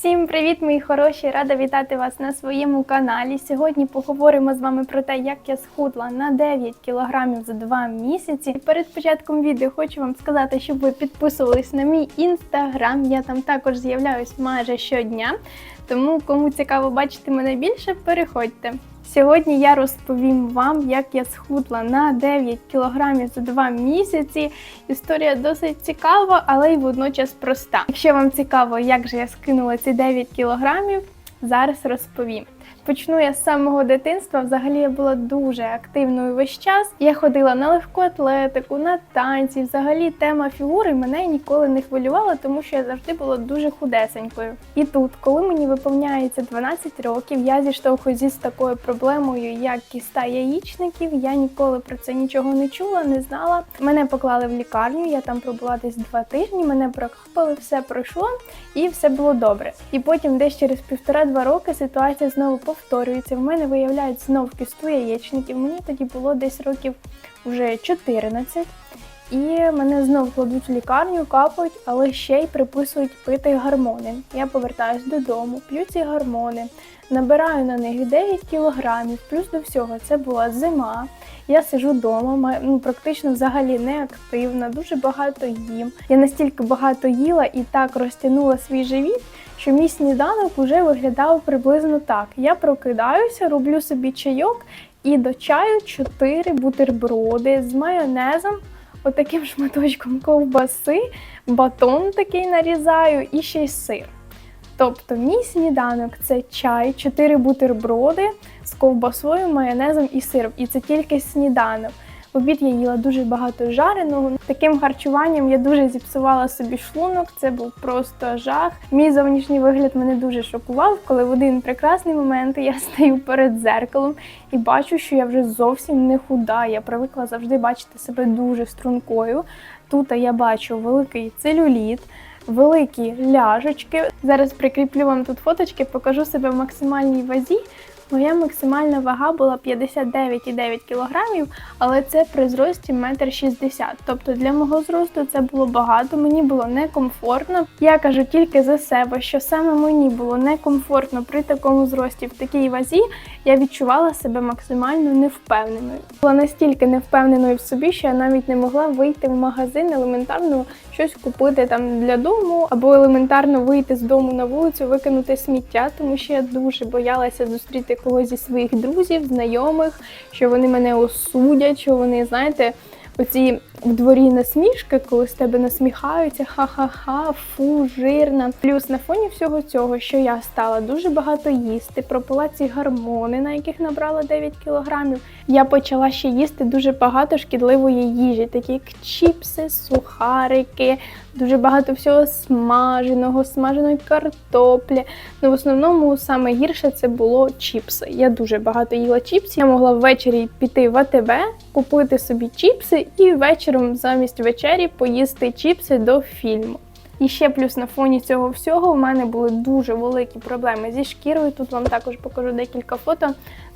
Всім привіт, мої хороші! Рада вітати вас на своєму каналі. Сьогодні поговоримо з вами про те, як я схудла на 9 кілограмів за 2 місяці. Перед початком відео хочу вам сказати, щоб ви підписувались на мій інстаграм. Я там також з'являюсь майже щодня. Тому, кому цікаво бачити мене більше, переходьте. Сьогодні я розповім вам, як я схудла на 9 кілограмів за 2 місяці. Історія досить цікава, але й водночас проста. Якщо вам цікаво, як же я скинула ці 9 кілограмів, зараз розповім. Почну я з самого дитинства. Взагалі я була дуже активною весь час. Я ходила на легку атлетику, на танці. Взагалі тема фігури мене ніколи не хвилювала, тому що я завжди була дуже худесенькою. І тут, коли мені виповняється 12 років, я зіштовхуюсь з такою проблемою, як кіста яєчників. Я ніколи про це нічого не чула, не знала. Мене поклали в лікарню. Я там пробула десь два тижні. Мене прокапали, все пройшло і все було добре. І потім, десь через півтора-два роки, ситуація знову повторюється. В мене виявляють знов кісту яєчників. Мені тоді було десь років вже 14. І мене знов кладуть в лікарню, капають, але ще й приписують пити гормони. Я повертаюсь додому, п'ю ці гормони, набираю на них 9 кілограмів. Плюс до всього це була зима. Я сижу вдома, ну, практично взагалі не активна, дуже багато їм. Я настільки багато їла і так розтягнула свій живіт, що мій сніданок вже виглядав приблизно так. Я прокидаюся, роблю собі чайок і до чаю 4 бутерброди з майонезом, отаким шматочком ковбаси, батон такий нарізаю і ще й сир. Тобто мій сніданок це чай, 4 бутерброди з ковбасою, майонезом і сиром. І це тільки сніданок. В обід я їла дуже багато жареного. Таким харчуванням я дуже зіпсувала собі шлунок. Це був просто жах. Мій зовнішній вигляд мене дуже шокував, коли в один прекрасний момент я стою перед зеркалом і бачу, що я вже зовсім не худа. Я привикла завжди бачити себе дуже стрункою. Тут я бачу великий целюліт. Великі ляжечки. Зараз прикріплю вам тут фоточки, покажу себе в максимальній вазі. Моя максимальна вага була 59,9 кг, але це при зрості 1,60 м. Тобто для мого зросту це було багато, мені було некомфортно. Я кажу тільки за себе, що саме мені було некомфортно при такому зрості в такій вазі, я відчувала себе максимально невпевненою. Була настільки невпевненою в собі, що я навіть не могла вийти в магазин елементарно щось купити там для дому, або елементарно вийти з дому на вулицю, викинути сміття, тому що я дуже боялася зустріти когось зі своїх друзів, знайомих, що вони мене осудять, що вони, знаєте, оці в дворі насмішки, коли з тебе насміхаються, ха-ха-ха, фу, жирна. Плюс на фоні всього цього, що я стала дуже багато їсти, пропила ці гормони, на яких набрала 9 кілограмів. Я почала ще їсти дуже багато шкідливої їжі, такі як чіпси, сухарики, дуже багато всього смаженого, смаженої картоплі. Ну, в основному саме гірше це було чіпси. Я дуже багато їла чіпсів. Я могла ввечері піти в АТБ, купити собі чіпси і вечором замість вечері поїсти чіпси до фільму. І ще плюс на фоні цього всього в мене були дуже великі проблеми зі шкірою. Тут вам також покажу декілька фото.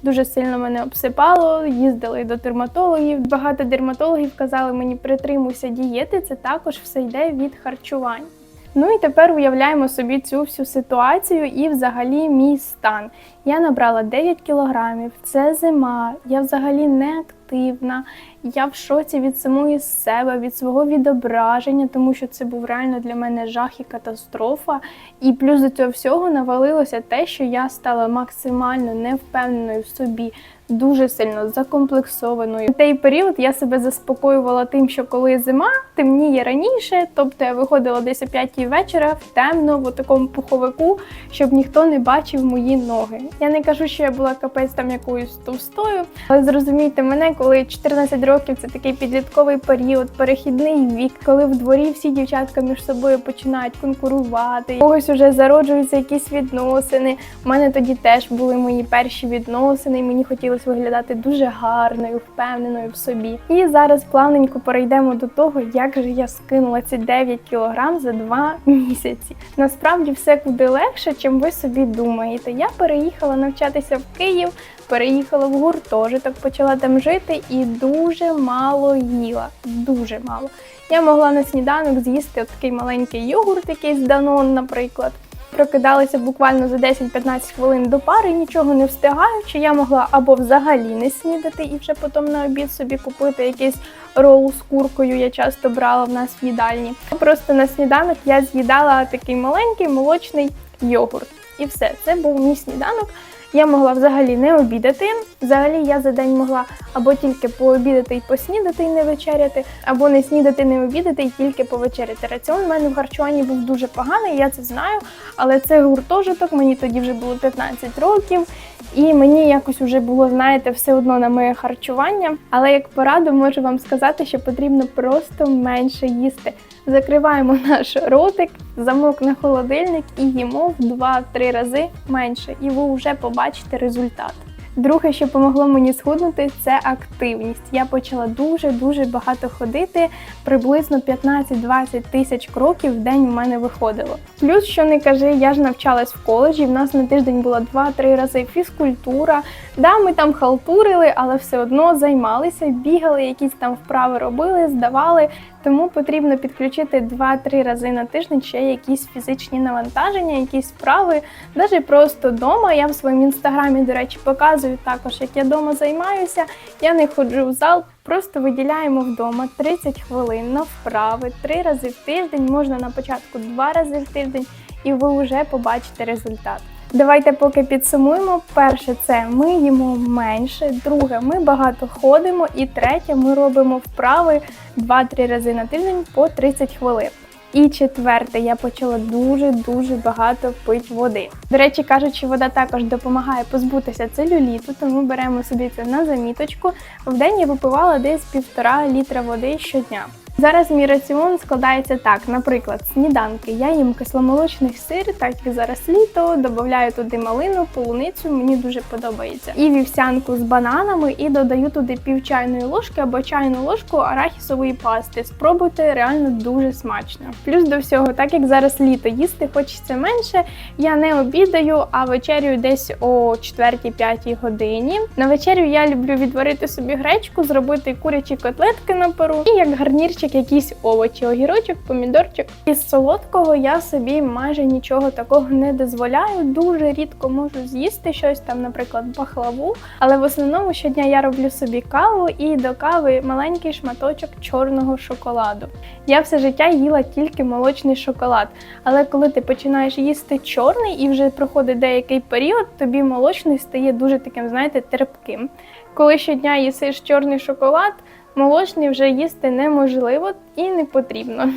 Дуже сильно мене обсипало, їздили до дерматологів. Багато дерматологів казали мені притримуйся дієти, це також все йде від харчування. Ну і тепер уявляємо собі цю всю ситуацію і взагалі мій стан. Я набрала 9 кілограмів, це зима, я взагалі не активна, я в шоці від самої себе, від свого відображення, тому що це був реально для мене жах і катастрофа. І плюс до цього всього навалилося те, що я стала максимально невпевненою в собі, дуже сильно закомплексованою. В той період я себе заспокоювала тим, що коли зима темніє раніше, тобто я виходила десь о 5 вечора в темно, в такому пуховику, щоб ніхто не бачив мої ноги. Я не кажу, що я була капець там якоюсь товстою, але зрозумійте мене, коли 14 років це такий підлітковий період, перехідний вік, коли в дворі всі дівчатка між собою починають конкурувати, когось уже зароджуються якісь відносини. У мене тоді теж були мої перші відносини, і мені хотілося виглядати дуже гарною, впевненою в собі. І зараз плавненько перейдемо до того, як же я скинула ці 9 кілограм за 2 місяці. Насправді все куди легше, чим ви собі думаєте. Я переїхала навчатися в Київ, переїхала в гуртожиток, почала там жити і дуже мало їла. Дуже мало. Я могла на сніданок з'їсти такий маленький йогурт, якийсь Данон, наприклад. прокидалася буквально за 10-15 хвилин до пари, нічого не встигаючи, я могла або взагалі не снідати і вже потім на обід собі купити якийсь ролл з куркою. Я часто брала в нас в їдальні. Просто на сніданок я з'їдала такий маленький молочний йогурт. І все, це був мій сніданок. Я могла взагалі не обідати. Взагалі я за день могла або тільки пообідати і поснідати і не вечеряти, або не снідати, не обідати і тільки повечеряти. Раціон в мене в харчуванні був дуже поганий, я це знаю. Але це гуртожиток, мені тоді вже було 15 років, і мені якось вже було, знаєте, все одно на моє харчування. Але як пораду можу вам сказати, що потрібно просто менше їсти. Закриваємо наш ротик, замок на холодильник і їмо в 2-3 рази менше, і ви вже побачите результат. Друге, що помогло мені схуднути, це активність. Я почала дуже-дуже багато ходити, приблизно 15-20 тисяч кроків в день у мене виходило. Плюс, що не кажи, я ж навчалась в коледжі. В нас на тиждень була 2-3 рази фізкультура. Да, ми там халтурили, але все одно займалися, бігали, якісь там вправи робили, здавали. Тому потрібно підключити 2-3 рази на тиждень ще якісь фізичні навантаження, якісь вправи. Навіть просто вдома. Я в своєму інстаграмі, до речі, показую також, як я вдома займаюся. Я не ходжу в зал, просто виділяємо вдома 30 хвилин на вправи, 3 рази в тиждень, можна на початку 2 рази в тиждень, і ви вже побачите результат. Давайте поки підсумуємо. Перше, це ми їмо менше. Друге, ми багато ходимо. І третє, ми робимо вправи 2-3 рази на тиждень по 30 хвилин. І четверте, я почала дуже-дуже багато пити води. До речі, кажучи, вода також допомагає позбутися целюліту, тому беремо собі це на заміточку. В день я випивала десь півтора літра води щодня. Зараз мій раціон складається так: наприклад, сніданки. Я їм кисломолочний сир, так як зараз літо, додаю туди малину, полуницю, мені дуже подобається. І вівсянку з бананами, і додаю туди пів чайної ложки або чайну ложку арахісової пасти. Спробуйте реально дуже смачно. Плюс до всього, так як зараз літо їсти хочеться менше, я не обідаю, а вечерю десь о 4-5 годині. На вечерю я люблю відварити собі гречку, зробити курячі котлетки на пару і як гарнірчик якісь овочі, огірочок, помідорчик. Із солодкого я собі майже нічого такого не дозволяю. Дуже рідко можу з'їсти щось там, наприклад, бахлаву. Але в основному щодня я роблю собі каву і до кави маленький шматочок чорного шоколаду. Я все життя їла тільки молочний шоколад. Але коли ти починаєш їсти чорний і вже проходить деякий період, тобі молочний стає дуже таким, знаєте, терпким. Коли щодня їсиш чорний шоколад, молочний вже їсти неможливо і не потрібно.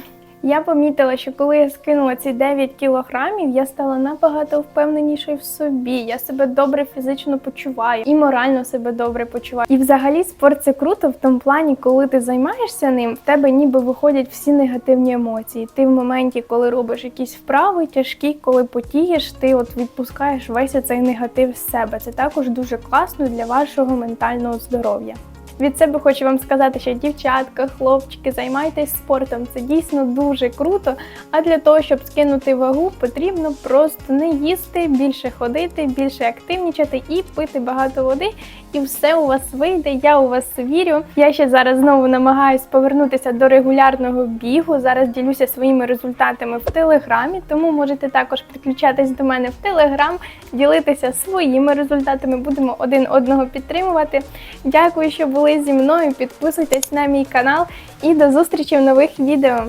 Я помітила, що коли я скинула ці 9 кілограмів, я стала набагато впевненішою в собі. Я себе добре фізично почуваю і морально себе добре почуваю. І взагалі спорт це круто в тому плані, коли ти займаєшся ним, в тебе ніби виходять всі негативні емоції. Ти в моменті, коли робиш якісь вправи тяжкі, коли потієш, ти от відпускаєш весь цей негатив з себе. Це також дуже класно для вашого ментального здоров'я. Від себе хочу вам сказати, що дівчатка, хлопчики, займайтесь спортом. Це дійсно дуже круто. А для того, щоб скинути вагу, потрібно просто не їсти, більше ходити, більше активнічати і пити багато води. І все у вас вийде. Я у вас вірю. Я ще зараз знову намагаюсь повернутися до регулярного бігу. Зараз ділюся своїми результатами в телеграмі, тому можете також підключатись до мене в телеграм, ділитися своїми результатами. Будемо один одного підтримувати. Дякую, що були зі мною. Підписуйтесь на мій канал і до зустрічі в нових відео.